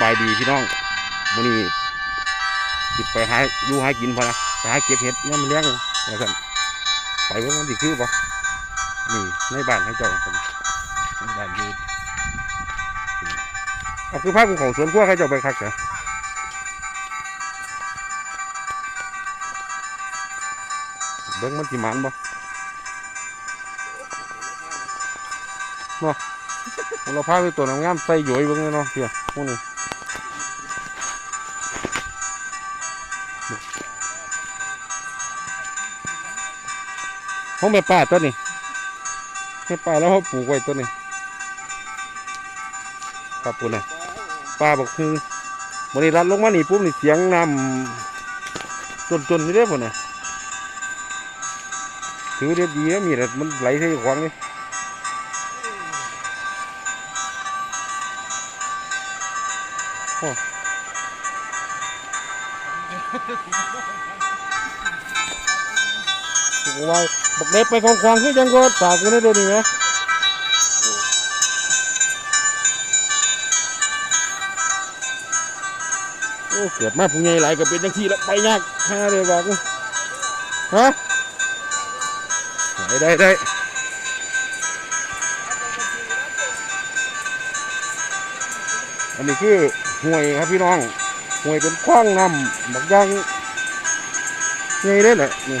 บายดีพี่น้องมื้อนี้สิไปหาอยู่หากินพอนะไปหาเก็บเห็ดย่ามมันเลี้ยงว่าซั่นไปเบิ่งมันสิคือบ่นี่ในบ้านให้เจ้าผมในบ้านอยู่เอาคือภาพของสวนครัวเขาเจ้าไปคักเหรอเบิ่งมันสิหมันบ่เนาะ เราพาไปตัวน้ำงามใส่หยอยบิ่งเลยเนาะเพี่ยพวกนี้ของแม่ป้าตัวนี้แม่ป้าแล้วเขาปลูกไว้ตัวนี้ครับปุ่นนะป้าบอกคือบริรัดลงมานี่ปุ๊บนี่เสียงน้ำจนจนนี่ได้ปุ่นนะถือเรียบดีนะมีแต่มันไหลใส่ขวางนี่ กว่าบักเด็บไปของควางคือจังก็ตากกันได้เดี๋ยวนี้ไหมโอ้เกิดมาผู้ใหญ่หลายก็เป็นจังที่ละไปยากฮาเลยบอกกูฮะได้ได้ได้อันนี้คือห่วยครับพี่น้องห่วยเป็นคว้างน้ำบักยางใหญ่เลยแหละนี่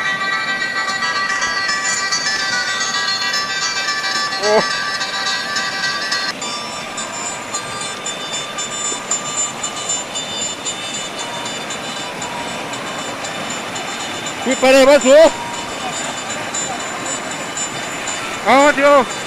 พี่ไปเลย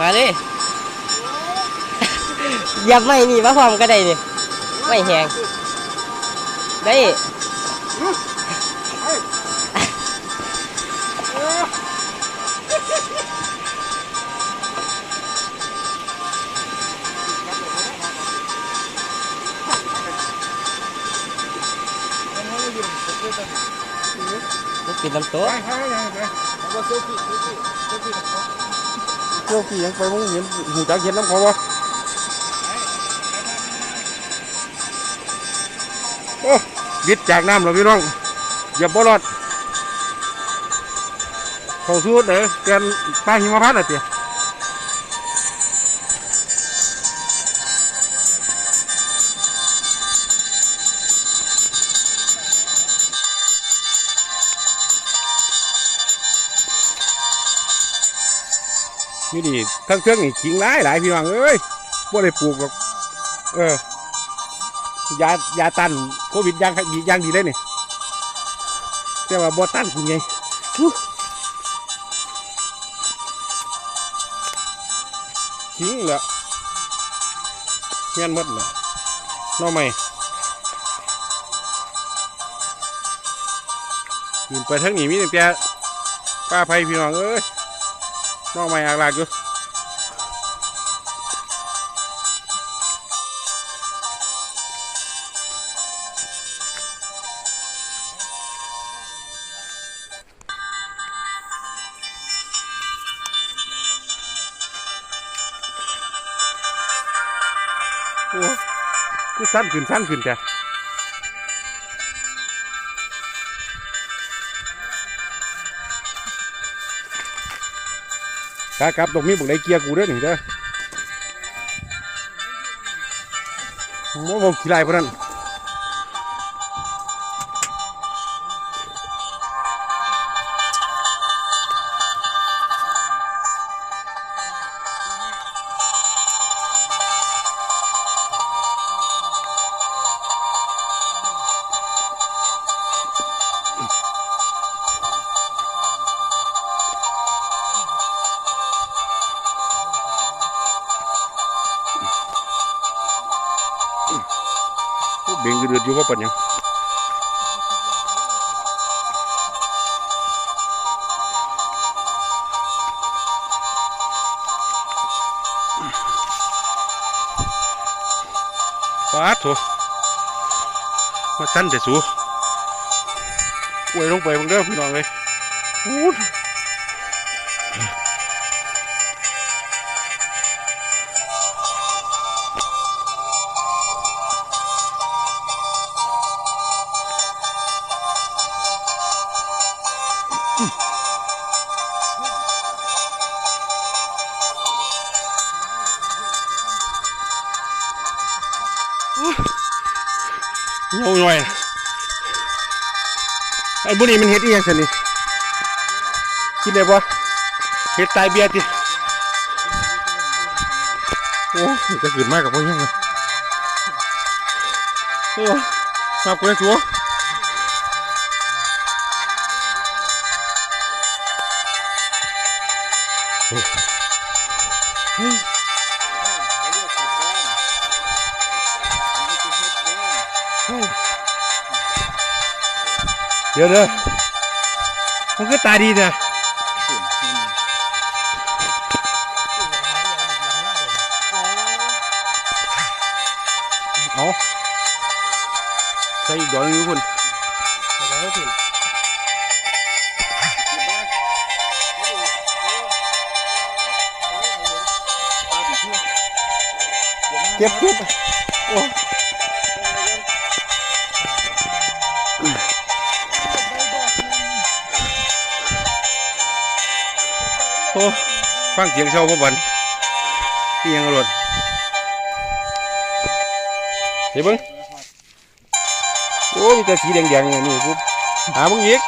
มาสูเอาเดี๋ยวมาเลยอย่าไม่นี่มาพร้อมก็ได้นี่ไม่แหงได้ลูกปิดน้ำโต๊ะ เจ้าพี่ยังไปมึงเห็นหูจักเห็นน้ำเขาวะโอ้บิดจากน้ำเหรอพี่น้องอย่าบ่รอดเขาสู้เด้อแกนปลาหิมพานต์อะเตี้ย นี่ดิทั้งเครื่องนี่ขิงหลายหลายพี่น้องเอ้ยบ่ได้ปลูกหรอกเออยายาตันโควิดยางดียางดีเลยนี่แต่ว่าบ่ตันคุณไงขิงเหรอเงี้ยนหมดเหรอน้อไม่ยินไปทั้งนี้มีแต่ป้าไผ่พี่น้องเอ้ย น้องใหม่อากลา กอยู่โอ้คือสั้นะกากลับตรงนี้บอกได้เกียร์กูเด้อนี่เด้อโอ้ผมขี้ไล่พวกนั้น โอ้เบ่งกระเดือดอยู่ว่าปัญญังปาดโถมาสั้นแต่สูอวยลงไปมึงเด้อพี่น้องเลยอู้ ดเหี่ยวหน่อยไอ้บุนี่มันเฮ็ดอีหยังสันนี่คิดได้ปะเฮ็ดตายเบียร์ติโอ้ยจะขึ้นมากกับพวกยังเลยโอ้ยมากูเลยสัว เดี๋ยวเด้อมันก็ตาดีเด้อเอาใส่อีกดอกหนึงอยู่พุ่นเก็บเก็บโอ้ อ้ฟังเสียงเช้าพ่อบันนี่ยังรวดเห็นบ้งโอ้มีแต่สีแดงๆอย่างนี้ปุ๊บหามึงอีก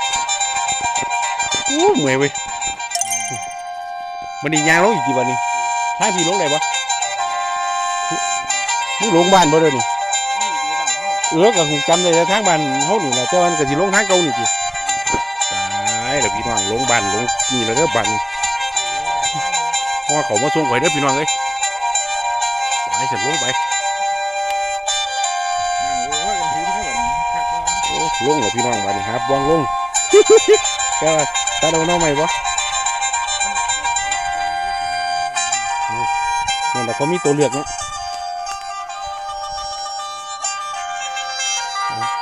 โอ้เหมื่อยเว้ยมันนี่ยางลงอีกกี่วันนี้ทางพี่ลงได้ปะมึงลงบ้านบ่เด้อนี่เออก็คงจำได้ทางบ้านเขาหนี่แหละแต่ว่ามันก็สิลงทางเก่านี่จิตายแล้วพี่น้องลงบ้านลงนี่แล้วเด้อบ้านนี่ พราะว่าเขามาส่งไว้เด้อพี่น้องเอ้ยไปเสร็จลงไปโอ้ลงเหรอพี่น้องมาดิครับวางลงแกว่าตาโดนเอาไหมบ่นั่นแหละเขามีตัวเลือกเนาะ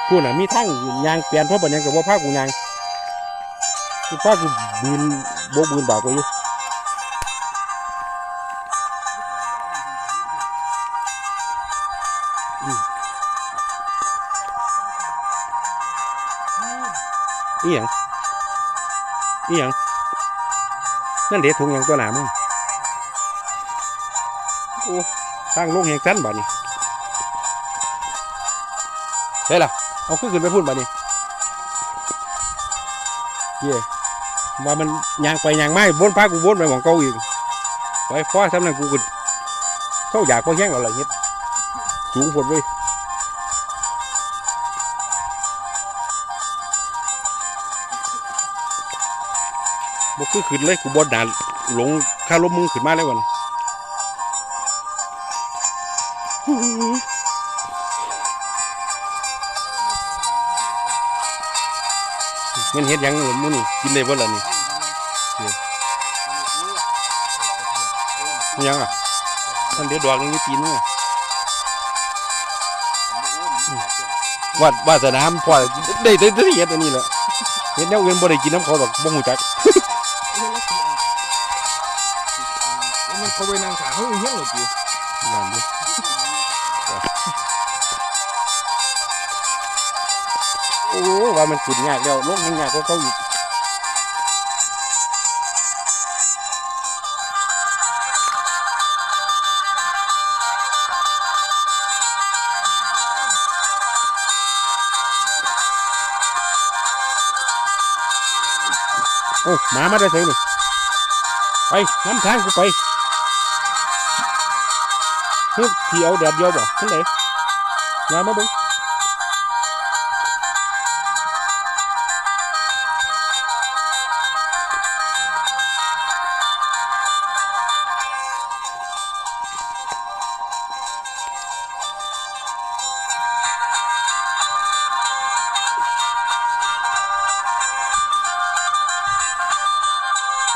พูดน่ะมีทั้งยางเปลี่ยนเพราะบัดยังกับว่าภาคกูยางกูภาคกูบืนโบกบืนบากไปอยู่ อีหยังอีหยังนั่นเด็ดถุงหยังตัวหนามึงโอ้ทางลงแห่งสั้นบ่นี่ได้ล่ะเอาขึ้นขึ้นไปพูดบ่นี่เย่ว่ามันยางไปยางไม่วนพากูวนไปหมองเก่าอีกไปฟ้าสำนักกูกูเข้าอยากพอแห้งอะไรเงี้ยสูงผดเว้ คือขึ้นเลยกูบดดานหลงข้าลมมึงขึ้นมาแล้ววันมันเฮ็ดยังหมื้อนี่กินได้บ่ล่ะนี่ยังอะมันเดือดดอกนึงอยู่ตีนึงอะวาดวาสนามพอได้ได้ได้เฮ็ดอันนี้แหละเฮ็ดแนวอื่นบ่ได้กินน้ำเขาดอกบ่ฮู้จัก เขาไปนั่งขาเขาอยู่เฮี้ยนหรอจีนั่นดิโอ้ว่ามันขึ้นยากแล้วลงมันยากกว่าเขาอีกโอ้หมามาได้ใส่นี่ไปน้ำทางกูไป เฮ้ยที่เอาแดดเดียวบ่ทั้งไหนมามาเบิ่ง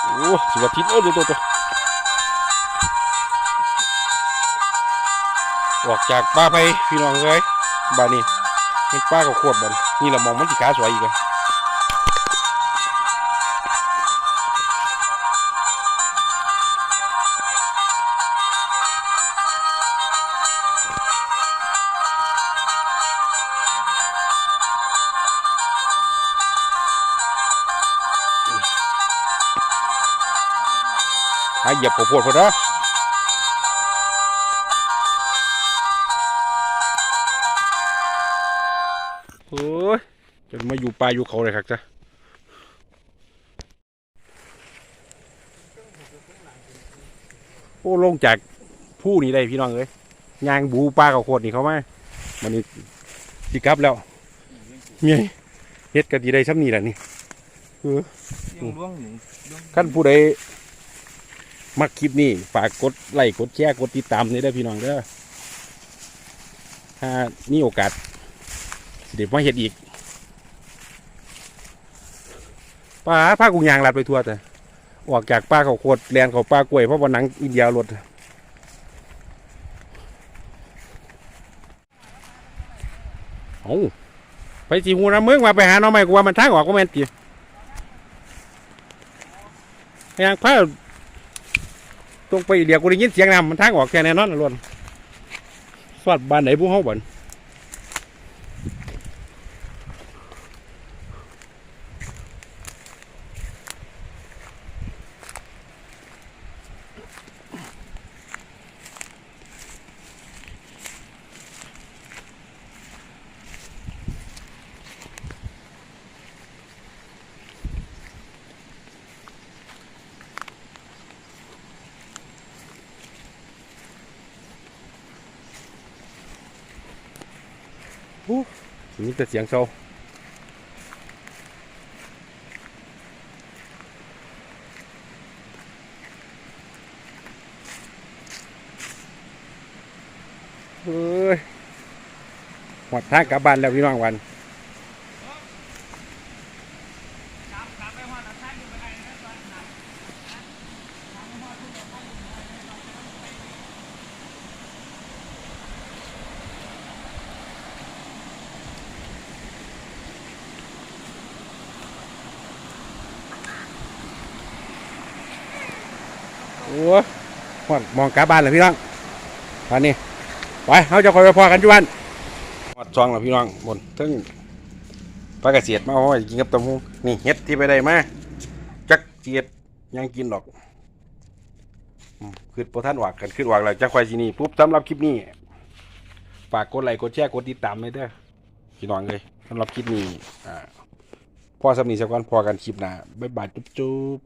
โอ้สิว่าทิศโอ้ดูตัวตัว ออกจากป่าไปพี่น้องเอ้ยบ้านนี้เป็นป่ากับขวดบันนี่แหละมองมันสิขาสวยอีกอะหาเหยียบข้าวโพดพอดนะ จะมาอยู่ป่าอยู่เขาเลยครับจ้ะโอ้ลงจากผู้นี้ได้พี่น้องเอ้ยยางบูปลากับโคดนี่เขามามันนี่สิกลับแล้วเมียเฮ็ดกะดีได้ซ้ำนี่แหละนี่เสียงร่วงหนึ่งขั้นผู้ใดมักคลิปนี้ฝากกดไลค์กดแชร์กดติดตามนี่ได้อพี่น้องเด้อถ้ามีโอกาสสิเด็ดมาเฮ็ดอีก ป้าพากูยางลัดไปทั่วแต่ออกจากป้าเขาโคตรแลนเขาป้ากล้วยเพราะว่าหนังอินเดียรถเอาไปสีหูน้ำเมืองมาไปหาน้องใหม่กูว่ามันทางออกก็แม่นตียางพาตรงไปเดียวกูได้ยินเสียงน้ำมันทางออกแค่แน่นอนล้วนสวัสดบ้านไหนพวกเขาบ่น มีแต่เสียงโซเฮ้ยหมดทางกลับบ้านแล้วพี่น้องวัน โอ้ยห มองกลับบ้านแล้วพี่น้องตอนนี้ไปเขาจะคอยไปพอกันจุวันหมดซองแล้วพี่น้องบนทึ่งปลากระเสียดมาเอาไว้กินกับตำหูนี่เฮ็ดที่ไปได้มาจักเสียดยังกินหรอกคือโปรท่านหวักกันคือหวักแล้วจะคอยที่นี่ปุ๊บสำหรับคลิปนี้ฝากกดไลค์กดแชร์กดติดตามเลยเด้อพี่น้องเลยสำหรับคลิปนี้อ่าพอสำนีสักวันพอกันคลิปหน้าบ๊ายบายจุ๊บ